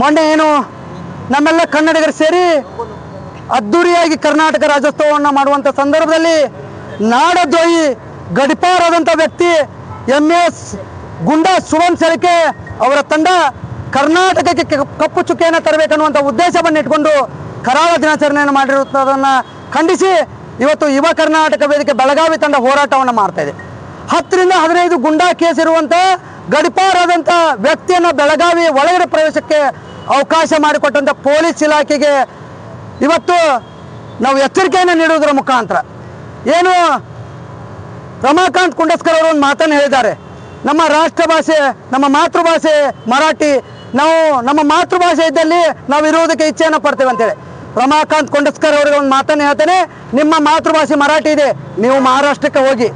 ಮೊನ್ನೆ ಏನು ನಮ್ಮೆಲ್ಲ ಕನ್ನಡಿಗರು ಸೇರಿ ಅದ್ದೂರಿಯಾಗಿ ಕರ್ನಾಟಕ ರಾಜ್ಯೋತ್ಸವವನ್ನು ಮಾಡುವಂಥ ಸಂದರ್ಭದಲ್ಲಿ ನಾಡದ್ರೋಹಿ ಗಡಿಪಾರಾದಂಥ ವ್ಯಕ್ತಿ ಎಂ ಎಸ್ ಗುಂಡಾ ಸುವನ್ ಸೆಳಕೆ ಅವರ ತಂಡ ಕರ್ನಾಟಕಕ್ಕೆ ಕಪ್ಪು ಚುಕ್ಕೆಯನ್ನು ತರಬೇಕನ್ನುವಂಥ ಉದ್ದೇಶವನ್ನು ಇಟ್ಕೊಂಡು ಕರಾಳ ದಿನಾಚರಣೆಯನ್ನು ಮಾಡಿರುವುದನ್ನು ಖಂಡಿಸಿ ಇವತ್ತು ಯುವ ಕರ್ನಾಟಕ ವೇದಿಕೆ ಬೆಳಗಾವಿ ತಂಡ ಹೋರಾಟವನ್ನು ಮಾಡ್ತಾ ಇದೆ. ಹತ್ತರಿಂದ ಹದಿನೈದು ಗುಂಡಾ ಕೇಸ್ ಇರುವಂಥ ಗಡಿಪಾರಾದಂಥ ವ್ಯಕ್ತಿಯನ್ನು ಬೆಳಗಾವಿ ಒಳಗಡೆ ಪ್ರವೇಶಕ್ಕೆ ಅವಕಾಶ ಮಾಡಿಕೊಟ್ಟಂಥ ಪೊಲೀಸ್ ಇಲಾಖೆಗೆ ಇವತ್ತು ನಾವು ಎಚ್ಚರಿಕೆಯನ್ನು ನೀಡುವುದರ ಮುಖಾಂತರ. ಏನು ರಮಾಕಾಂತ್ ಕುಂಡಸ್ಕರ್ ಅವರು ಒಂದು ಮಾತನ್ನು ಹೇಳಿದ್ದಾರೆ. ನಮ್ಮ ರಾಷ್ಟ್ರ ಭಾಷೆ ನಮ್ಮ ಮಾತೃಭಾಷೆ ಮರಾಠಿ, ನಾವು ನಮ್ಮ ಮಾತೃಭಾಷೆ ಇದ್ದಲ್ಲಿ ನಾವು ಇರುವುದಕ್ಕೆ ಇಚ್ಛೆಯನ್ನು ಪಡ್ತೇವೆ ಅಂತೇಳಿ. ರಮಾಕಾಂತ್ ಕುಂಡಸ್ಕರ್ ಅವರಿಗೆ ಒಂದು ಮಾತನ್ನು ಹೇಳ್ತೇನೆ. ನಿಮ್ಮ ಮಾತೃಭಾಷೆ ಮರಾಠಿ ಇದೆ. ನೀವು ಮಹಾರಾಷ್ಟ್ರಕ್ಕೆ ಹೋಗಿ.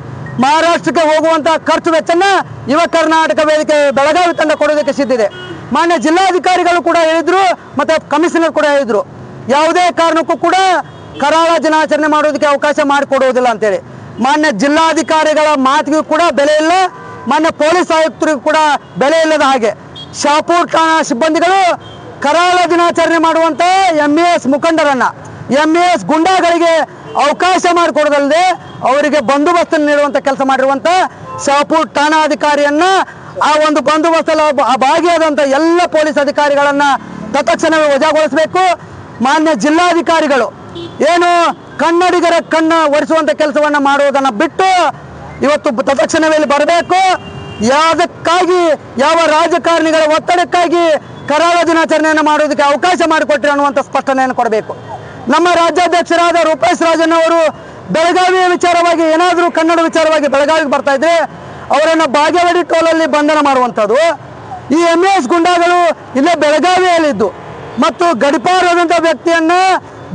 ಮಹಾರಾಷ್ಟ್ರಕ್ಕೆ ಹೋಗುವಂತಹ ಖರ್ಚು ವೆಚ್ಚನ ಯುವ ಕರ್ನಾಟಕ ವೇದಿಕೆ ಬೆಳಗಾವಿ ತಂಡ ಕೊಡೋದಕ್ಕೆ ಸಿದ್ಧಿದೆ ಮಾನ್ಯ ಜಿಲ್ಲಾಧಿಕಾರಿಗಳು ಕೂಡ ಹೇಳಿದ್ರು ಮತ್ತೆ ಕಮಿಷನರ್ ಕೂಡ ಹೇಳಿದ್ರು. ಯಾವುದೇ ಕಾರಣಕ್ಕೂ ಕೂಡ ಕರಾಳ ದಿನಾಚರಣೆ ಮಾಡೋದಕ್ಕೆ ಅವಕಾಶ ಮಾಡಿಕೊಡುವುದಿಲ್ಲ ಅಂತೇಳಿ. ಮಾನ್ಯ ಜಿಲ್ಲಾಧಿಕಾರಿಗಳ ಮಾತಿಗೂ ಕೂಡ ಬೆಲೆ ಇಲ್ಲ. ಮಾನ್ಯ ಪೊಲೀಸ್ ಆಯುಕ್ತರಿಗೂ ಕೂಡ ಬೆಲೆ ಇಲ್ಲದ ಹಾಗೆ. ಶಾಪೂರ್ ಠಾಣಾ ಸಿಬ್ಬಂದಿಗಳು ಕರಾಳ ದಿನಾಚರಣೆ ಮಾಡುವಂತಹ ಎಂ ಎಸ್ ಮುಖಂಡರನ್ನ ಎ ಎಸ್ ಗುಂಡಾಗಳಿಗೆ ಅವಕಾಶ ಮಾಡಿಕೊಡೋದಲ್ಲದೆ ಅವರಿಗೆ ಬಂದೋಬಸ್ತ್ ನೀಡುವಂತ ಕೆಲಸ ಮಾಡಿರುವಂತ ಶಾಪೂರ್ ಠಾಣಾಧಿಕಾರಿಯನ್ನ ಆ ಒಂದು ಬಂದೋಬಸ್ತಲ್ಲಿ ಭಾಗಿಯಾದಂಥ ಎಲ್ಲ ಪೊಲೀಸ್ ಅಧಿಕಾರಿಗಳನ್ನ ತತ್ಕ್ಷಣವೇ ವಜಾಗೊಳಿಸಬೇಕು. ಮಾನ್ಯ ಜಿಲ್ಲಾಧಿಕಾರಿಗಳು, ಏನು ಕನ್ನಡಿಗರ ಕಣ್ಣ ಒರೆಸುವಂತ ಕೆಲಸವನ್ನ ಮಾಡುವುದನ್ನು ಬಿಟ್ಟು ಇವತ್ತು ತಕ್ಷಣವೇ ತತ್ಕ್ಷಣವೇ ಬರಬೇಕು. ಯಾವುದಕ್ಕಾಗಿ, ಯಾವ ರಾಜಕಾರಣಿಗಳ ಒತ್ತಡಕ್ಕಾಗಿ ಕರಾಳ ದಿನಾಚರಣೆಯನ್ನು ಮಾಡೋದಕ್ಕೆ ಅವಕಾಶ ಮಾಡಿಕೊಟ್ರಿ ಅನ್ನುವಂಥ ಸ್ಪಷ್ಟನೆಯನ್ನು ಕೊಡಬೇಕು. ನಮ್ಮ ರಾಜ್ಯಾಧ್ಯಕ್ಷರಾದ ರೂಪೇಶ್ ರಾಜನ್ ಅವರು ಬೆಳಗಾವಿಯ ವಿಚಾರವಾಗಿ ಏನಾದರೂ ಕನ್ನಡ ವಿಚಾರವಾಗಿ ಬೆಳಗಾವಿಗೆ ಬರ್ತಾ ಇದ್ರೆ ಅವರನ್ನು ಬಾಗೇವಾಡಿ ಟೋಲಲ್ಲಿ ಬಂಧನ ಮಾಡುವಂಥದ್ದು. ಈ ಎಂ ಎಸ್ ಗುಂಡಾಗಳು ಇಲ್ಲೇ ಬೆಳಗಾವಿಯಲ್ಲಿದ್ದು. ಮತ್ತು ಗಡಿಪಾರಾದಂಥ ವ್ಯಕ್ತಿಯನ್ನ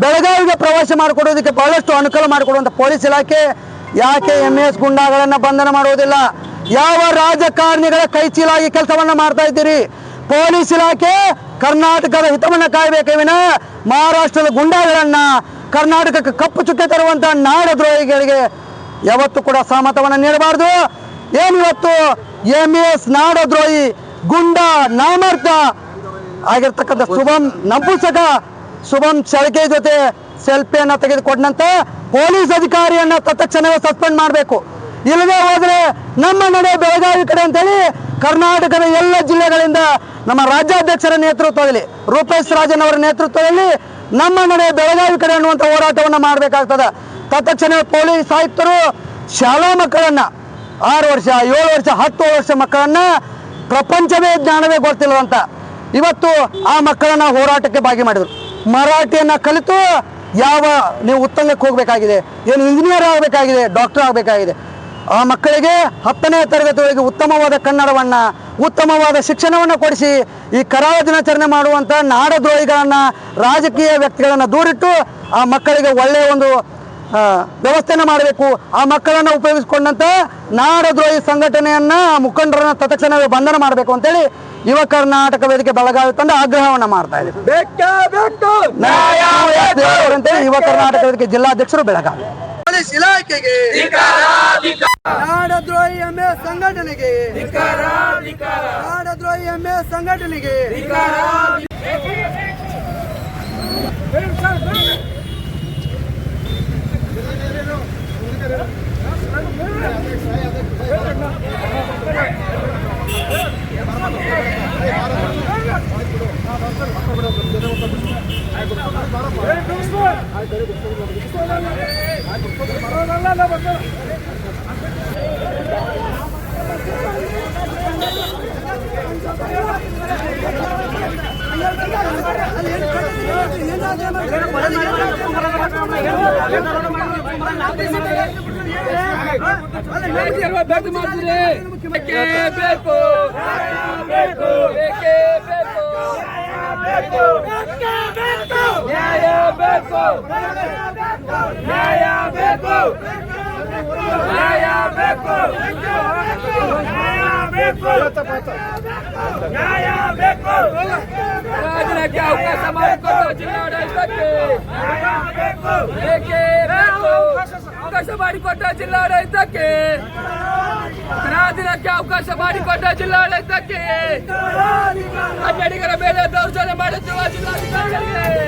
ಬೆಳಗಾವಿಗೆ ಪ್ರವಾಸ ಮಾಡಿಕೊಡೋದಕ್ಕೆ ಬಹಳಷ್ಟು ಅನುಕೂಲ ಮಾಡಿಕೊಡುವಂಥ ಪೊಲೀಸ್ ಇಲಾಖೆ ಯಾಕೆ ಎಂ ಎಸ್ ಗುಂಡಾಗಳನ್ನು ಬಂಧನ ಮಾಡುವುದಿಲ್ಲ? ಯಾವ ರಾಜಕಾರಣಿಗಳ ಕೈ ಚೀಲಾಗಿ ಕೆಲಸವನ್ನ ಮಾಡ್ತಾ ಇದ್ದೀರಿ? ಪೊಲೀಸ್ ಇಲಾಖೆ ಕರ್ನಾಟಕದ ಹಿತವನ್ನ ಕಾಯಬೇಕೇ ವಿನ ಮಹಾರಾಷ್ಟ್ರದ ಗುಂಡಾಗಳನ್ನ ಕರ್ನಾಟಕಕ್ಕೆ ಕಪ್ಪು ಚುಕ್ಕೆ ತರುವಂತ ನಾಡದ್ರೋಹಿಗಳಿಗೆ ಯಾವತ್ತೂ ಕೂಡ ಸಹಮತವನ್ನ ನೀಡಬಾರ್ದು. ಏನು ಇವತ್ತು ಎಂ ಎಸ್ ನಾಡದ್ರೋಹಿ ಗುಂಡ ನಾಮರ್ಥ ಆಗಿರ್ತಕ್ಕಂಥ ಶುಭಂ ನಂಪುಸಕ ಶುಭಂ ಚಳಕೆ ಜೊತೆ ಸೆಲ್ಫಿಯನ್ನ ತೆಗೆದುಕೊಂಡಂತ ಪೊಲೀಸ್ ಅಧಿಕಾರಿಯನ್ನ ತತ್ಕ್ಷಣವೇ ಸಸ್ಪೆಂಡ್ ಮಾಡಬೇಕು. ಇಲ್ಲದೆ ಹೋದ್ರೆ ನಮ್ಮ ನಡೆ ಬೆಳಗಾವಿ ಕಡೆ ಅಂತೇಳಿ ಕರ್ನಾಟಕದ ಎಲ್ಲ ಜಿಲ್ಲೆಗಳಿಂದ ನಮ್ಮ ರಾಜ್ಯಾಧ್ಯಕ್ಷರ ನೇತೃತ್ವದಲ್ಲಿ, ರೂಪೇಶ್ ರಾಜನ್ ಅವರ ನೇತೃತ್ವದಲ್ಲಿ ನಮ್ಮ ನಡೆ ಬೆಳಗಾವಿ ಕಡೆ ಅನ್ನುವಂಥ ಹೋರಾಟವನ್ನು ಮಾಡಬೇಕಾಗ್ತದೆ. ತತ್ಕ್ಷಣ ಪೊಲೀಸ್ ಆಯುಕ್ತರು ಶಾಲಾ ಮಕ್ಕಳನ್ನ, ಆರು ವರ್ಷ, ಏಳು ವರ್ಷ, ಹತ್ತು ವರ್ಷ ಮಕ್ಕಳನ್ನ ಪ್ರಪಂಚವೇ ಜ್ಞಾನವೇ ಗೊತ್ತಿಲ್ಲದಂತ ಇವತ್ತು ಆ ಮಕ್ಕಳನ್ನ ಹೋರಾಟಕ್ಕೆ ಭಾಗಿ ಮಾಡಿದ್ರು. ಮರಾಠಿಯನ್ನು ಕಲಿತು ಯಾವ ನೀವು ಉತ್ತಂಗಕ್ಕೆ ಹೋಗಬೇಕಾಗಿದೆ, ಏನು ಇಂಜಿನಿಯರ್ ಆಗಬೇಕಾಗಿದೆ ಡಾಕ್ಟರ್ ಆಗಬೇಕಾಗಿದೆ ಆ ಮಕ್ಕಳಿಗೆ ಹತ್ತನೇ ತರಗತಿಯೊಳಗೆ ಉತ್ತಮವಾದ ಕನ್ನಡವನ್ನ ಉತ್ತಮವಾದ ಶಿಕ್ಷಣವನ್ನು ಕೊಡಿಸಿ ಈ ಕರಾಳ ದಿನಾಚರಣೆ ಮಾಡುವಂಥ ನಾಡದ್ರೋಹಿಗಳನ್ನ ರಾಜಕೀಯ ವ್ಯಕ್ತಿಗಳನ್ನ ದೂರಿಟ್ಟು ಆ ಮಕ್ಕಳಿಗೆ ಒಳ್ಳೆಯ ಒಂದು ವ್ಯವಸ್ಥೆಯನ್ನು ಮಾಡಬೇಕು. ಆ ಮಕ್ಕಳನ್ನ ಉಪಯೋಗಿಸಿಕೊಂಡಂತ ನಾಡದ್ರೋಹಿ ಸಂಘಟನೆಯನ್ನ ಮುಖಂಡರನ್ನು ತತ್ಕ್ಷಣವೇ ಬಂಧನ ಮಾಡಬೇಕು ಅಂತೇಳಿ ಯುವ ಕರ್ನಾಟಕ ವೇದಿಕೆ ಬೆಳಗಾವಿ ತಂಡ ಆಗ್ರಹವನ್ನ ಮಾಡ್ತಾ ಇದೆ. ಅಂತೇಳಿ ಯುವ ಕರ್ನಾಟಕ ವೇದಿಕೆ ಜಿಲ್ಲಾಧ್ಯಕ್ಷರು ಬೆಳಗಾವಿ. ಪೊಲೀಸ್ ಇಲಾಖೆಗೆ ನಾಡದ್ರೋಹಿ ಎಂ ಎ ಸಂಘಟನೆಗೆ ನಾಡದ್ರೋಹಿ ಎಂ ಎ ಸಂಘಟನೆಗೆ ಬೇಕೇ? ಬೇಕು ಬೇಕು ಬೇಕೇ? ಬೇಕು ನ್ಯಾಯ ಬೇಕು ನ್ಯಾಯ ಬೇಕು ನ್ಯಾಯ ಬೇಕು ನ್ಯಾಯ ಬೇಕು ರಾಜನಕ್ಕೆ ಅವಕಾಶ ಮಾಡಿಕೊಟ್ಟು ಜಿಲ್ಲಾಡಳಿತಕ್ಕೆ ಬೇಕೇ ಬೇಕು ಅವಕಾಶ ಮಾಡಿಕೊಟ್ಟ ಜಿಲ್ಲಾಡಳಿತಕ್ಕೆ ರಾಜನಕ್ಕೆ ಅವಕಾಶ ಮಾಡಿಕೊಟ್ಟ ಜಿಲ್ಲಾಡಳಿತಕ್ಕೆ ಕನ್ನಡಿಗರ ಮೇಲೆ ದೌರ್ಜನ್ಯ साडेसोळा जिल्हाधिकारी